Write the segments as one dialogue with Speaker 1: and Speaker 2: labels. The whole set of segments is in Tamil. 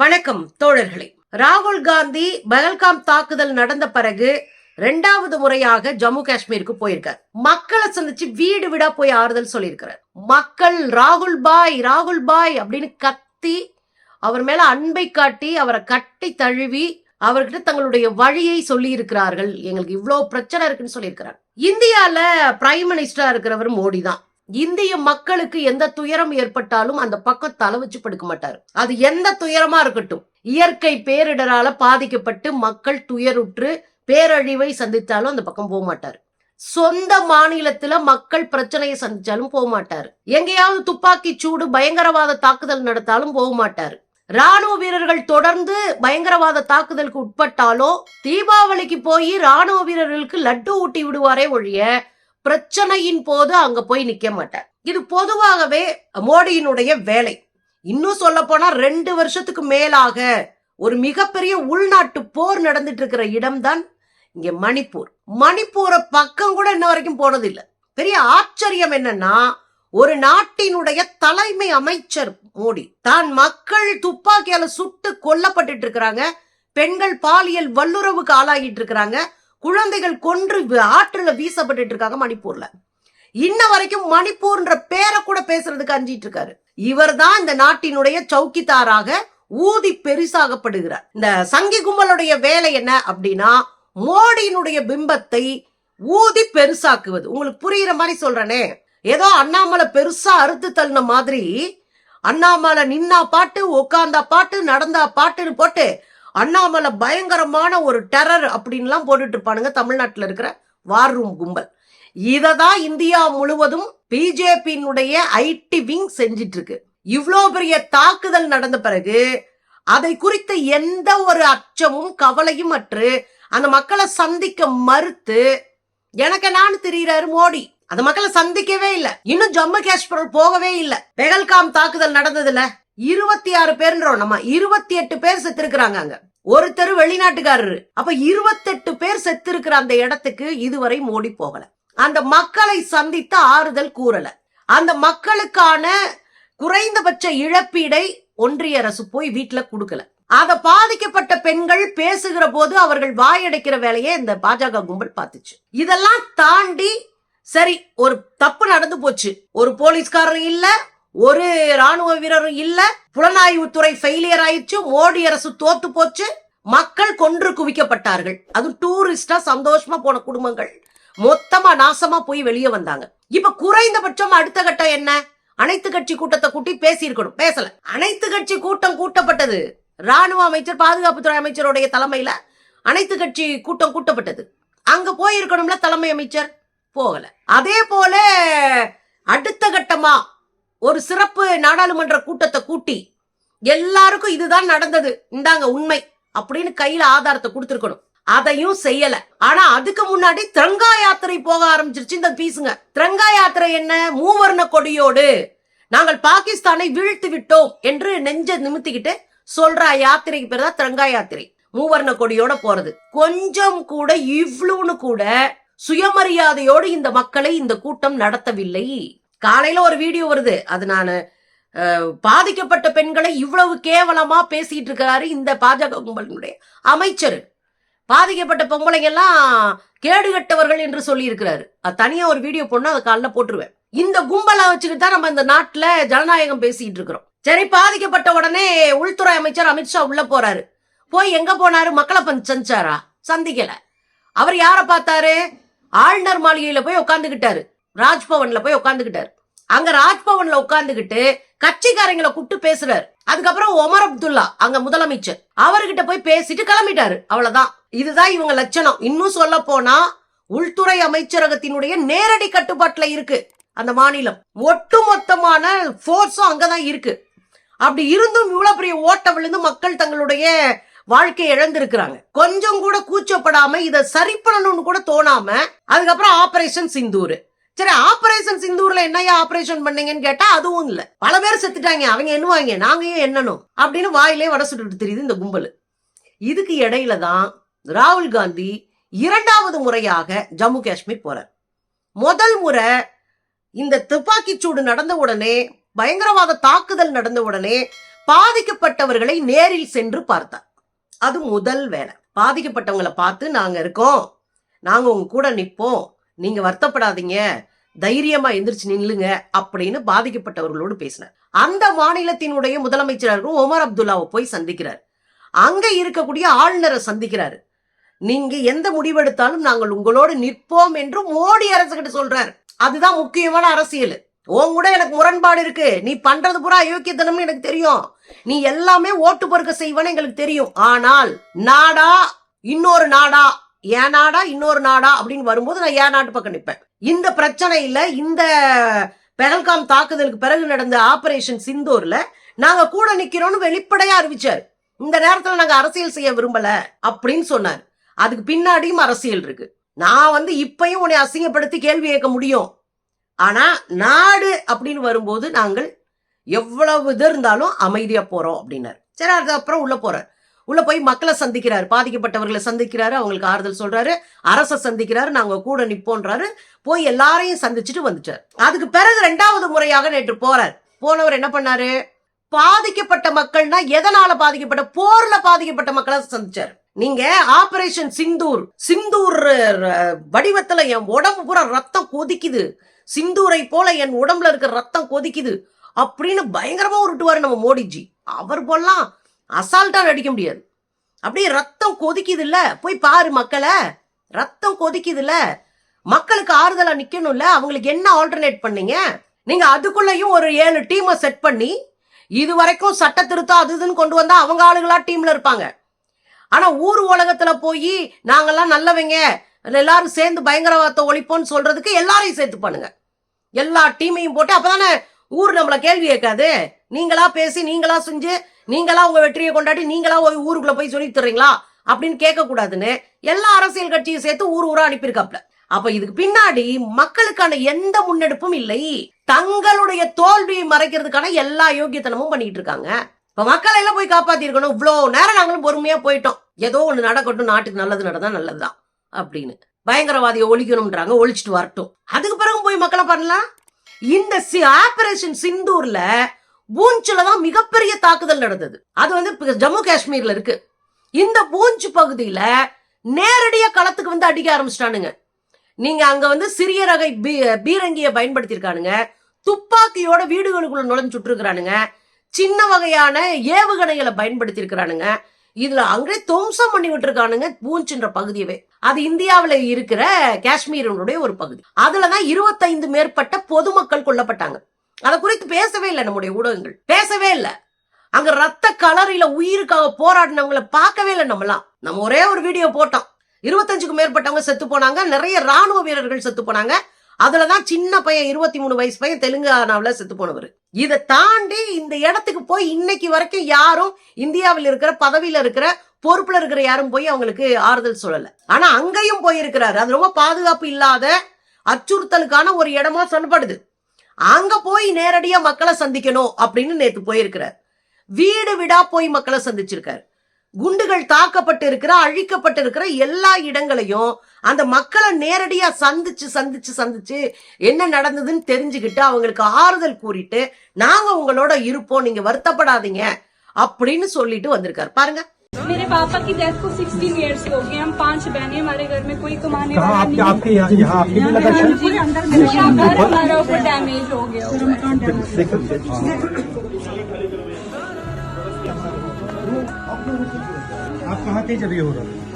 Speaker 1: வணக்கம் தோழர்களே. ராகுல் காந்தி பகல்காம் தாக்குதல் நடந்த பிறகு ரெண்டாவது முறையாக ஜம்மு காஷ்மீருக்கு போயிருக்கார். மக்களை சந்திச்சு வீடு வீடா போய் ஆறுதல் சொல்லியிருக்கிறார். மக்கள் ராகுல் பாய் ராகுல் பாய் அப்படின்னு கத்தி அவர் மேல அன்பை காட்டி அவரை கட்டி தழுவி அவர்கிட்ட தங்களுடைய வழியை சொல்லி இருக்கிறார்கள் எங்களுக்கு இவ்வளவு பிரச்சனை இருக்குன்னு சொல்லியிருக்கிறார். இந்தியால பிரைம் மினிஸ்டரா இருக்கிறவர் மோடி தான் இந்திய மக்களுக்கு எந்த துயரம் ஏற்பட்டாலும் அந்த பக்கம் தலை வச்சு படுக்க மாட்டார். அது எந்த துயரமா இருக்கட்டும். இயற்கை பேரிடரால பாதிக்கப்பட்டு மக்கள் துயருற்று பேரழிவை சந்தித்தாலும் அந்த பக்கம் போக மாட்டார். சொந்த மாநிலத்துல மக்கள் பிரச்சனையை சந்திச்சாலும் போக மாட்டார். எங்கேயாவது துப்பாக்கி சூடு பயங்கரவாத தாக்குதல் நடத்தாலும் போக மாட்டார். ராணுவ வீரர்கள் தொடர்ந்து பயங்கரவாத தாக்குதலுக்கு உட்பட்டாலோ தீபாவளிக்கு போய் ராணுவ வீரர்களுக்கு லட்டு ஊட்டி விடுவாரே ஒழிய பிரச்சனையின் போது அங்க போய் நிக்க மாட்டார். இது பொதுவாகவே மோடியினுடைய வேலை. இன்னும் சொல்ல போனா ரெண்டு வருஷத்துக்கு மேலாக ஒரு மிகப்பெரிய உள்நாட்டு போர் நடந்துட்டு இருக்கிற இடம்தான் இங்க மணிப்பூர். மணிப்பூரை பக்கம் கூட இன்ன வரைக்கும் போனதில்லை. பெரிய ஆச்சரியம் என்னன்னா ஒரு நாட்டினுடைய தலைமை அமைச்சர் மோடி. தான் மக்கள் துப்பாக்கியால சுட்டு கொல்லப்பட்டுட்டு இருக்கிறாங்க பெண்கள் பாலியல் வல்லுறவுக்கு ஆளாகிட்டு இருக்கிறாங்க குழந்தைகள் கொன்று ஆற்றுல வீசப்பட்டு இருக்காங்க மணிப்பூர்ல. இன்ன வரைக்கும் மணிப்பூர்ன்ற பேரை கூட பேசுறதுக்கு அஞ்சிட்டு இருக்காரு. இவர் தான் இந்த நாட்டினுடைய சௌக்கிதாராக ஊதி பெரிசாகப்படுகிறார் இந்த சங்கி கும்பலுடைய வேலை என்ன அப்படின்னா மோடியினுடைய பிம்பத்தை ஊதி பெருசாக்குவது. உங்களுக்கு புரியுற மாதிரி சொல்றேனே. ஏதோ அண்ணாமலை பெருசா அறுத்து தள்ளின மாதிரி அண்ணாமலை நின்னா பாட்டு உக்காந்தா பாட்டு நடந்தா பாட்டுன்னு போட்டு அண்ணாமலை பயங்கரமான ஒரு டெரர் அப்படின்லாம் போட்டுட்டு இருப்பானுங்க தமிழ்நாட்டில் இருக்கிற வார் ரூம் கும்பல். இதை தான் இந்தியா முழுவதும் பிஜேபியினுடைய ஐடி விங் செஞ்சிட்டு இருக்கு இவ்வளோ பெரிய தாக்குதல் நடந்த பிறகு அதை குறித்த எந்த ஒரு அச்சமும் கவலையும் அற்று அந்த மக்களை சந்திக்க மறுத்து எனக்கு நான் தெரிகிறாரு மோடி. அந்த மக்களை சந்திக்கவே இல்லை. இன்னும் ஜம்மு காஷ்மீர் போகவே இல்லை. பெகல்காம் தாக்குதல் நடந்ததுல இருபத்தி ஆறு பேர்ன்றோம். நம்ம இருபத்தி எட்டு பேர் செத்து இருக்கிறாங்க அங்க. ஒருத்தர் வெளிநாட்டுக்காரரு. அப்ப இருபத்தெட்டு பேர் செத்து இருக்கிற அந்த இடத்துக்கு இதுவரை மோடி போகல. அந்த மக்களை சந்தித்த ஆறுதல் கூறல. அந்த மக்களுக்கான குறைந்தபட்ச இழப்பீடை ஒன்றிய அரசு போய் வீட்டுல கொடுக்கல. அத பாதிக்கப்பட்ட பெண்கள் பேசுகிற போது அவர்கள் வாயடைக்கிற வேலையை இந்த பாஜக கும்பல் பார்த்துச்சு. இதெல்லாம் தாண்டி சரி ஒரு தப்பு நடந்து போச்சு. ஒரு போலீஸ்காரர் இல்ல ஒரு ராணுவ வீரரும் இல்ல புலனாய்வுத்துறை ஃபெயிலியர் ஆயிடுச்சு மோடி அரசு தோத்து போச்சு மக்கள் கொன்று குவிக்கப்பட்டார்கள். அது டூரிஸ்டா சந்தோஷமா போன குடும்பங்கள். மொத்தமா நாசமா போய் வெளியே வந்தாங்க. இப்ப குறைந்தபட்சம் அடுத்த கட்டம் என்ன? அனைத்து கட்சி கூட்டத்தை கூட்டி பேசியிருக்கணும். பேசல. அனைத்து கட்சி கூட்டம் கூட்டப்பட்டது. ராணுவ அமைச்சர் பாதுகாப்புத்துறை அமைச்சருடைய தலைமையில அனைத்து கட்சி கூட்டம் கூட்டப்பட்டது. அங்க போயிருக்கணும்ல தலைமை அமைச்சர்? போகல. அதே போல அடுத்த கட்டமா ஒரு சிறப்பு நாடாளுமன்ற கூட்டத்தை கூட்டி எல்லாருக்கும் இதுதான் நடந்தது இந்தாங்க உண்மை அப்படின்னு கையில ஆதாரத்தை கொடுத்துருக்கணும். அதையும் செய்யல. ஆனா அதுக்கு முன்னாடி திரங்கா யாத்திரை போக ஆரம்பிச்சிருச்சு. இந்த பீசுங்க திரங்கா யாத்திரை என்ன? மூவர்ண கொடியோடு நாங்கள் பாகிஸ்தானை வீழ்த்து விட்டோம் என்று நெஞ்ச நிமித்திக்கிட்டு சொல்ற யாத்திரைக்கு பேர் தான் திரங்கா யாத்திரை. மூவர்ண கொடியோட போறது. கொஞ்சம் கூட இவ்வளவுன்னு கூட சுயமரியாதையோடு இந்த மக்களை இந்த கூட்டம் நடத்தவில்லை. காலையில ஒரு வீடியோ வருது. அது நான் பாதிக்கப்பட்ட பெண்களை இவ்வளவு கேவலமா பேசிட்டு இருக்கிறாரு இந்த பாஜக கும்பலினுடைய அமைச்சர். பாதிக்கப்பட்ட பொம்பளைங்க எல்லாம் கேடுகட்டவர்கள் என்று சொல்லி இருக்கிறாரு அது தனியா ஒரு வீடியோ போடணும் அதை காலைல போட்டுருவேன். இந்த கும்பலை வச்சுக்கிட்டு தான் நம்ம இந்த நாட்டுல ஜனநாயகம் பேசிட்டு இருக்கிறோம். சரி பாதிக்கப்பட்ட உடனே உள்துறை அமைச்சர் அமித்ஷா உள்ள போறாரு. போய் எங்க போனாரு? மக்களை பஞ்ச சந்திச்சாரா? சந்திக்கல. அவர் யாரை பார்த்தாரு? ஆளுநர் மாளிகையில போய் உட்காந்துக்கிட்டாரு ராஜ்பவன்ல போய் உட்காந்துக்கிட்டாரு அங்க ராஜ்பவன்ல உட்காந்துக்கிட்டு கட்சிக்காரங்களை கூப்பிட்டு பேசுறாரு. அதுக்கப்புறம் ஒமர் அப்துல்லா அங்க முதலமைச்சர் அவர்கிட்ட போய் பேசிட்டு கிளம்பிட்டாரு. அவ்வளவுதான். இதுதான் இவங்க லட்சணம். இன்னும் சொல்ல போனா உள்துறை அமைச்சரகத்தினுடைய நேரடி கட்டுப்பாட்டுல இருக்கு. அந்த மாநிலம். ஒட்டுமொத்தமான போர்ஸும் அங்கதான் இருக்கு. அப்படி இருந்தும் இவ்வளவு பெரிய ஓட்ட விழுந்து மக்கள் தங்களுடைய வாழ்க்கையை இழந்திருக்கிறாங்க. கொஞ்சம் கூட கூச்சப்படாம இதை சரி பண்ணணும்னு கூட தோணாம அதுக்கப்புறம் ஆபரேஷன் சிந்தூர். சரி ஆபரேஷன் சிந்தூர்ல என்னையா ஆபரேஷன் பண்ணீங்கன்னு கேட்டா அதுவும் இல்ல. பல பேர் செத்துட்டாங்க. அவங்க என்னவாங்க நாங்க ஏன் என்னனும் அப்படின்னு வாயிலே வட சுட்டுட்டு தெரியுது இந்த கும்பல். இதுக்கு இடையில தான் ராகுல் காந்தி இரண்டாவது முறையாக ஜம்மு காஷ்மீர் போறார். முதல் முறை இந்த துப்பாக்கி சூடு நடந்த உடனே பயங்கரவாத தாக்குதல் நடந்த உடனே பாதிக்கப்பட்டவர்களை நேரில் சென்று பார்த்தார். அது முதல் வேலை பாதிக்கப்பட்டவங்களை பார்த்து நாங்க இருக்கோம். நாங்க உங்க கூட நிப்போம். நீங்க வருத்தப்படாதீங்க. தைரியமா எந்திரிச்சு நில்லுங்க அப்படின்னு பாதிக்கப்பட்டவர்களோடு பேசினார். அந்த மாநிலத்தினுடைய முதலமைச்சர்கள் ஒமர் அப்துல்லாவை போய் சந்திக்கிறார். அங்க இருக்கக்கூடிய ஆளுநரை சந்திக்கிறாரு. நீங்க எந்த முடிவெடுத்தாலும் நாங்கள் உங்களோடு நிற்போம் என்று மோடி அரசு கிட்ட சொல்றாரு. அதுதான் முக்கியமான அரசியல். உன் கூட எனக்கு முரண்பாடு இருக்கு. நீ பண்றது பூரா அயோக்கியத்தனம்னு எனக்கு தெரியும். நீ எல்லாமே ஓட்டு பொறுக்க செய்வன்னு எங்களுக்கு தெரியும். ஆனால் நாடா இன்னொரு நாடா என் நாடா இன்னொரு நாடா அப்படின்னு வரும்போது நான் என் நாட்டு பக்கம் நிற்பேன்? இந்த பிரச்சனையில இந்த பெஹல்காம் தாக்குதலுக்கு பிறகு நடந்த ஆபரேஷன் சிந்தூர்ல நாங்க கூட நிக்கிறோம்னு வெளிப்படையா அறிவிச்சார். இந்த நேரத்துல நாங்க அரசியல் செய்ய விரும்பல அப்படின்னு சொன்னார். அதுக்கு பின்னாடியும் அரசியல் இருக்கு. நான் வந்து இப்பயும் உன்னை அசிங்கப்படுத்தி கேள்வி கேட்க முடியும். ஆனா நாடு அப்படின்னு வரும்போது நாங்கள் எவ்வளவு இது இருந்தாலும் அமைதியா போறோம் அப்படின்னாரு. சரி அது அப்புறம் உள்ள போறார். உள்ள போய் மக்களை சந்திக்கிறாரு. பாதிக்கப்பட்டவர்களை சந்திக்கிறாரு. அவங்களுக்கு ஆறுதல் சொல்றாரு. அரசை சந்திக்கிறாரு. நாங்க கூட நிப்போன்றாரு போய் எல்லாரையும் சந்திச்சுட்டு வந்துட்டார். அதுக்கு பிறகு ரெண்டாவது முறையாக நேற்று போறார். போனவர் என்ன பண்ணாரு? பாதிக்கப்பட்ட மக்கள்னா எதனால பாதிக்கப்பட்ட? போர்ல பாதிக்கப்பட்ட மக்களை சந்திச்சார். நீங்க ஆபரேஷன் சிந்தூர் சிந்தூர் வடிவத்துல என் உடம்பு பூரா ரத்தம் கொதிக்குது. சிந்தூரை போல என் உடம்புல இருக்கிற ரத்தம் கொதிக்குது அப்படின்னு பயங்கரமா உருட்டுவாரு நம்ம மோடிஜி. அவர் போலாம் அசால்ட்டா நடிக்க முடியாது. அப்படியே ரத்தம் கொதிக்குது இல்ல போய் பாரு மக்களை. ரத்தம் கொதிக்குது இல்லை மக்களுக்கு ஆறுதலா நிக்கணும்ல? அவங்களுக்கு என்ன ஆல்டர்னேட் பண்ணீங்க? நீங்க அதுக்குள்ளேயும் ஒரு ஏழு டீமை செட் பண்ணி இது வரைக்கும் சட்ட திருத்தம் அது இதுன்னு கொண்டு வந்தா அவங்க ஆளுகளா டீம்ல இருப்பாங்க. ஆனா ஊர் உலகத்துல போய் நாங்கெல்லாம் நல்லவங்க எல்லாரும் சேர்ந்து பயங்கரவாதத்தை ஒழிப்போம்னு சொல்றதுக்கு எல்லாரையும் சேர்த்து பண்ணுங்க. எல்லா டீமையும் போட்டு அப்பதானே ஊர் நம்மள கேள்வி கேட்காது? நீங்களா பேசி நீங்களா செஞ்சு நீங்களா உங்க வெற்றியை கொண்டாடி நீங்களா ஊருக்குள்ள போய் சொல்லி தர்றீங்களா? அப்படின்னு கேட்க கூடாதுன்னு எல்லா அரசியல் கட்சியும் சேர்த்து ஊர் ஊரா அனுப்பியிருக்காப்ல. அப்ப இதுக்கு பின்னாடி மக்களுக்கான எந்த முன்னெடுப்பும் இல்லை. தங்களுடைய தோல்வியை மறைக்கிறதுக்கான எல்லா யோகியத்தனமும் பண்ணிட்டு இருக்காங்க. இப்ப மக்களை எல்லாம் போய் காப்பாத்தி இருக்கணும் இவ்வளவு நேரம் நாங்களும் பொறுமையா போயிட்டோம். ஏதோ ஒண்ணு நடக்கட்டும் நாட்டுக்கு நல்லது நடந்தா நல்லதுதான் அப்படின்னு. பயங்கரவாதியை ஒழிக்கணும்ன்றாங்க ஒழிச்சிட்டு வரட்டும். அதுக்கு பிறகு போய் மக்களை பண்ணலாம். இந்த ஆபரேஷன் சிந்தூர்ல பூஞ்சுல தான் மிகப்பெரிய தாக்குதல் நடந்தது. அது வந்து ஜம்மு காஷ்மீர்ல இருக்கு. இந்த பூஞ்சு பகுதியில நேரடியா களத்துக்கு வந்து அடிக்க ஆரம்பிச்சிட்டானுங்க. நீங்க அங்க வந்து சிறிய ரகை பீ- பீரங்கியை பயன்படுத்தியிருக்கானுங்க. துப்பாக்கியோட வீடுகளுக்குள்ள நுழைஞ்சு சுட்டுருக்கிறானுங்க. சின்ன வகையான ஏவுகணைகளை பயன்படுத்தி இருக்கிறானுங்க இதுல அங்கே துவம்சம் பண்ணி விட்டுருக்கானுங்க பூஞ்சுன்ற பகுதியவே. அது இந்தியாவில் இருக்கிற காஷ்மீரினுடைய ஒரு பகுதி. அதுலதான் இருபத்தைந்து மேற்பட்ட பொதுமக்கள் கொல்லப்பட்டாங்க. அதை குறித்து பேசவே இல்லை நம்முடைய ஊடகங்கள். பேசவே இல்லை. அங்க ரத்த கலரில உயிருக்காக போராடினவங்களை பார்க்கவே இல்லை நம்மலாம். நம்ம ஒரே ஒரு வீடியோ போட்டோம். இருபத்தஞ்சுக்கும் மேற்பட்டவங்க செத்து போனாங்க. நிறைய ராணுவ வீரர்கள் செத்து போனாங்க. அதுலதான் சின்ன பையன் இருபத்தி மூணு வயசு பையன் தெலுங்கானாவில் செத்து போனவர். இதை தாண்டி இந்த இடத்துக்கு போய் இன்னைக்கு வரைக்கும் யாரும் இந்தியாவில் இருக்கிற பதவியில இருக்கிற பொறுப்புல இருக்கிற யாரும் போய் அவங்களுக்கு ஆறுதல் சொல்லல. ஆனா அங்கேயும் போயிருக்கிறாரு. அது ரொம்ப பாதுகாப்பு இல்லாத அச்சுறுத்தலுக்கான ஒரு இடமா சொல்லப்படுது. அங்க போய் நேரடியா மக்களை சந்திக்கணும் அப்படின்னு நேத்து போயிருக்கிறார். வீடு விடா போய் மக்களை சந்திச்சிருக்காரு. குண்டுகள் தாக்கப்பட்டு இருக்கிற அழிக்கப்பட்டு இருக்கிற எல்லா இடங்களையும் அந்த மக்களை நேரடியா சந்திச்சு சந்திச்சு சந்திச்சு என்ன நடந்ததுன்னு தெரிஞ்சுக்கிட்டு அவங்களுக்கு ஆறுதல் கூறிட்டு நாங்க உங்களோட இருப்போம் நீங்க வருத்தப்படாதீங்க அப்படின்னு சொல்லிட்டு வந்திருக்காரு பாருங்க
Speaker 2: मेरे पापा की डेथ को 16 इयर्स हो गए हम पांच बहनें हमारे घर में कोई कमाने
Speaker 3: कहाँ
Speaker 2: वाला
Speaker 3: आपके
Speaker 2: नहीं
Speaker 3: आपके यहाँ यहाँ आपके भी लगा
Speaker 2: हाँ जी, पूरा घर हमारा ऊपर डैमेज हो गया
Speaker 3: आप कहाँ के ज़रिए हो रहा है?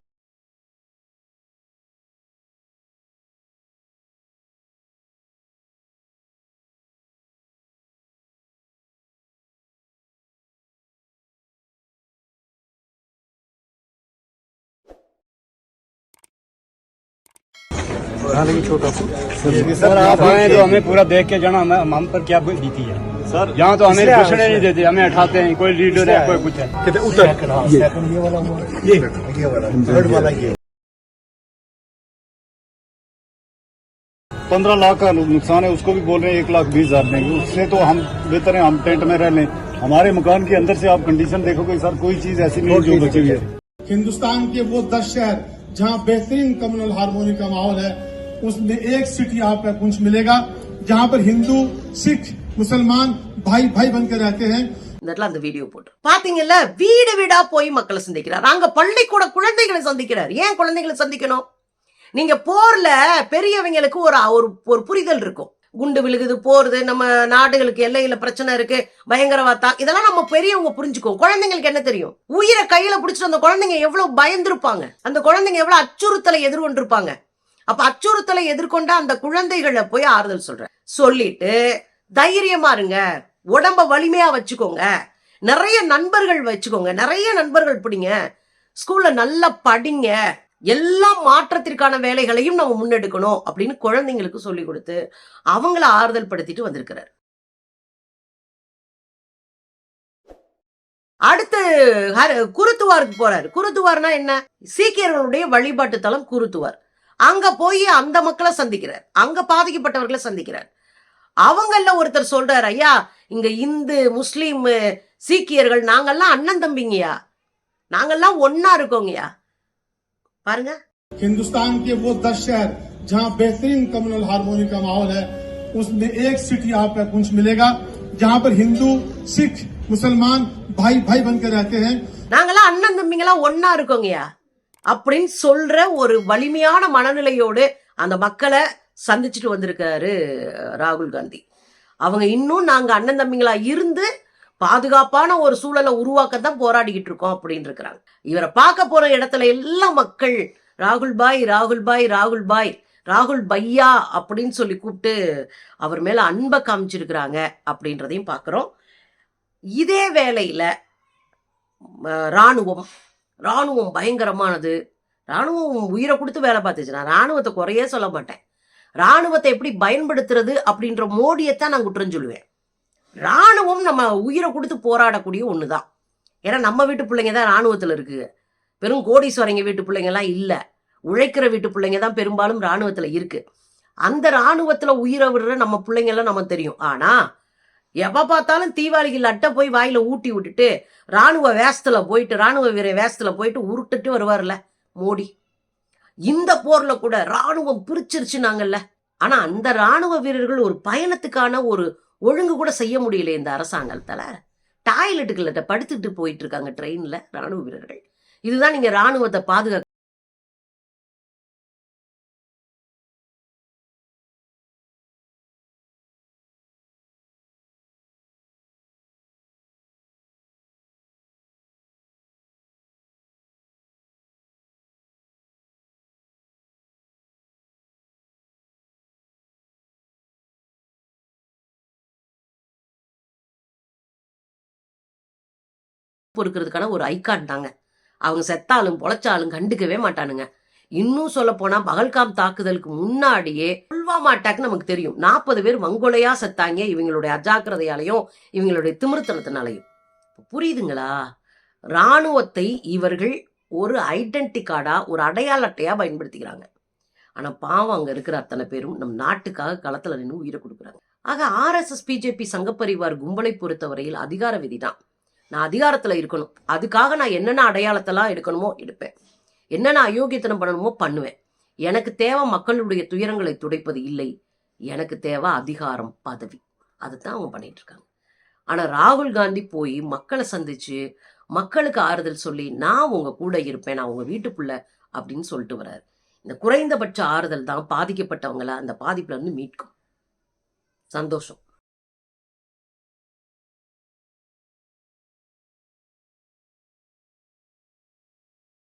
Speaker 4: सर आप आए तो हमें पूरा देख के जाना हम हम पर क्या बीती है?
Speaker 5: सर
Speaker 4: यहाँ तो हमें घुसने नहीं देते हमें उठाते हैं कोई लीडर है कोई कुछ है।
Speaker 3: उतर। ये ये वाला ये। ये वाला वाला ये।
Speaker 5: पंद्रह लाख का नुकसान है उसको भी बोल रहे हैं एक लाख बीस हज़ार देंगे उससे तो हम बेहतर है हम टेंट में रह लें। हमारे मकान के अंदर से आप कंडीशन देखोगे सर कोई चीज़ ऐसी नहीं है जो बची हुई है।
Speaker 6: हिंदुस्तान के वो दस शहर जहाँ बेहतरीन कम्युनल हारमोनी का माहौल है उसमें एक सिटी आपको पुंछ मिलेगा जहाँ पर हिंदू सिख முசல்மான் பாய் பாய்
Speaker 1: பன் கராத்தே அந்த வீடியோ போட்டு. பாத்தீங்கல்ல வீடு வீடா போய் மக்களை சந்திக்கிறார். அங்க பள்ளிக்கூட குழந்தைகளை சந்திக்கிறார். ஏன் குழந்தைகளை சந்திக்கணும்? நீங்க போர்ல பெரியவங்களுக்கு ஒரு ஒரு புரிதல் இருக்கும். குண்டு விழுகுது போறது நம்ம நாடுகளுக்கு எல்லையில பிரச்சனை இருக்கு பயங்கரவாதா இதெல்லாம் நம்ம பெரியவங்க புரிஞ்சுக்குவோம். குழந்தைங்களுக்கு என்ன தெரியும்? உயிரை கையில பிடிச்சிட்டு அந்த குழந்தைங்க எவ்வளவு பயந்துருப்பாங்க. அந்த குழந்தைங்க எவ்வளவு அச்சுறுத்தலை எதிர்கொண்டிருப்பாங்க. அப்ப அச்சுறுத்தலை எதிர்கொண்ட அந்த குழந்தைகளை போய் ஆறுதல் சொல்றேன். சொல்லிட்டு தைரியமா இருங்க. உடம்ப வலிமையா வச்சுக்கோங்க. நிறைய நண்பர்கள் வச்சுக்கோங்க. நிறைய நண்பர்கள் பிடிங்க. ஸ்கூல்ல நல்லா படிங்க. எல்லா மாற்றத்திற்கான வேலைகளையும் நம்ம முன்னெடுக்கணும் அப்படின்னு குழந்தைங்களுக்கு சொல்லி கொடுத்து அவங்கள ஆறுதல் படுத்திட்டு வந்திருக்கிறார். அடுத்து குருத்துவாருக்கு போறாரு. குருத்துவார்னா என்ன? சீக்கியர்களுடைய வழிபாட்டு தளம் குருத்துவார். அங்க போய் அந்த மக்களை சந்திக்கிறார். அங்க பாதிக்கப்பட்டவர்களை சந்திக்கிறார். அவங்கள ஒருத்தர் சொல்றாரு ஐயா இங்க இந்து முஸ்லீம் சீக்கியர்கள் நாங்கெல்லாம் அண்ணன் தம்பிங்கயா நாங்கெல்லாம் ஒன்னா இருக்கோங்கய்யா பாருங்க
Speaker 6: हिंदुस्तान के वो दस शहर जहां बेहतरीन कम्युनल हारमोनी का माहौल है उसमें एक सिटी आपको पुंछ मिलेगा जहां पर हिंदू सिख मुसलमान भाई भाई बनकर रहते हैं
Speaker 1: நாங்கெல்லாம் அண்ணன் தம்பிங்கெல்லாம் ஒன்னா இருக்கோங்கய்யா அப்படின்னு சொல்ற ஒரு வலிமையான மனநிலையோடு அந்த மக்களை சந்திச்சுட்டு வந்திருக்காரு ராகுல் காந்தி. அவங்க இன்னும் நாங்கள் அண்ணன் தம்பிங்களா இருந்து பாதுகாப்பான ஒரு சூழலை உருவாக்கத்தான் போராடிக்கிட்டு இருக்கோம் அப்படின்னு இருக்கிறாங்க இவரை பார்க்க போற இடத்துல எல்லா மக்கள் ராகுல் பாய் ராகுல் பாய் ராகுல் பாய் ராகுல் பையா அப்படின்னு சொல்லி கூப்பிட்டு அவர் மேல அன்பை காமிச்சிருக்கிறாங்க அப்படின்றதையும் பார்க்குறோம். இதே வேளையில ராணுவம் ராணுவம் பயங்கரமானது. ராணுவம் உயிரை கொடுத்து வேலை பார்த்துச்சு நான் ராணுவத்தை குறையே சொல்ல மாட்டேன். ராணுவத்தை எப்படி பயன்படுத்துறது அப்படின்ற மோடியைத்தான் நான் குற்றம் சொல்லுவேன் ராணுவம் நம்ம உயிரை கொடுத்து போராடக்கூடிய ஒன்று தான் ஏன்னா நம்ம வீட்டு பிள்ளைங்க தான் ராணுவத்தில் இருக்கு. பெரும் கோடீஸ்வரங்க வீட்டு பிள்ளைங்கலாம் இல்லை. உழைக்கிற வீட்டு பிள்ளைங்க தான் பெரும்பாலும் ராணுவத்தில் இருக்கு. அந்த ராணுவத்தில் உயிரை விடுற நம்ம பிள்ளைங்கெல்லாம் நமக்கு தெரியும். ஆனால் எப்போ பார்த்தாலும் தீபாவளிக்கு அட்டை போய் வாயில் ஊட்டி விட்டுட்டு ராணுவ வேஷத்தில் போயிட்டு ராணுவ வீர வேஷத்தில் போயிட்டு உருட்டுட்டு வருவார்ல மோடி. இந்த போர்ல கூட ராணுவம் பிரிச்சிருச்சுனாங்கல்ல ஆனா அந்த ராணுவ வீரர்கள் ஒரு பயணத்துக்கான ஒரு ஒழுங்கு கூட செய்ய முடியல இந்த அரசாங்கத்தால. டாய்லெட்டுக்குள்ள படுத்துட்டு போயிட்டு இருக்காங்க ட்ரெயின்ல ராணுவ வீரர்கள். இதுதான் நீங்க ராணுவத்தை பாதுகாக்க பொறுக்கிறதுக்கான ஒரு ஐக்கான் தாங்க. அவங்க செத்தாலும் பொழைச்சாலும் கண்டுக்கவே மாட்டானுங்க. இன்னும் சொல்ல போனா பகல்காம் தாக்குதலுக்கு முன்னாடியே புல்வாமா அட்டாக் நமக்கு தெரியும். நாற்பது பேர் வங்கொலையா செத்தாங்க இவங்களுடைய அஜாக்கிரதையாலையும் இவங்களுடைய திமிர்த்தனத்தினாலையும். புரியுதுங்களா? ராணுவத்தை இவர்கள் ஒரு ஐடென்டி கார்டா ஒரு அடையாள அட்டையா பயன்படுத்திக்கிறாங்க. ஆனா பாவம் அங்க இருக்கிற அத்தனை பேரும் நம் நாட்டுக்காக களத்துல நின்று உயிரை கொடுக்குறாங்க. ஆக ஆர்எஸ்எஸ் பிஜேபி சங்கப்பரிவார் கும்பலை பொறுத்தவரையில் அதிகார விதிதான். நான் அதிகாரத்தில் இருக்கணும். அதுக்காக நான் என்னென்ன அடையாளத்தெல்லாம் எடுக்கணுமோ எடுப்பேன். என்னென்ன அயோக்கியத்தனம் பண்ணணுமோ பண்ணுவேன். எனக்கு தேவை மக்களுடைய துயரங்களை துடைப்பது இல்லை. எனக்கு தேவை அதிகாரம் பதவி. அதுதான் அவங்க பண்ணிட்டு இருக்காங்க. ராகுல் காந்தி போய் மக்களை சந்திச்சு மக்களுக்கு ஆறுதல் சொல்லி நான் உங்க கூட இருப்பேன் நான் உங்க வீட்டுக்குள்ள அப்படின்னு சொல்லிட்டு வர்றாரு. இந்த குறைந்தபட்ச ஆறுதல் தான் பாதிக்கப்பட்டவங்கள அந்த பாதிப்புல இருந்து மீட்கும். சந்தோஷம்.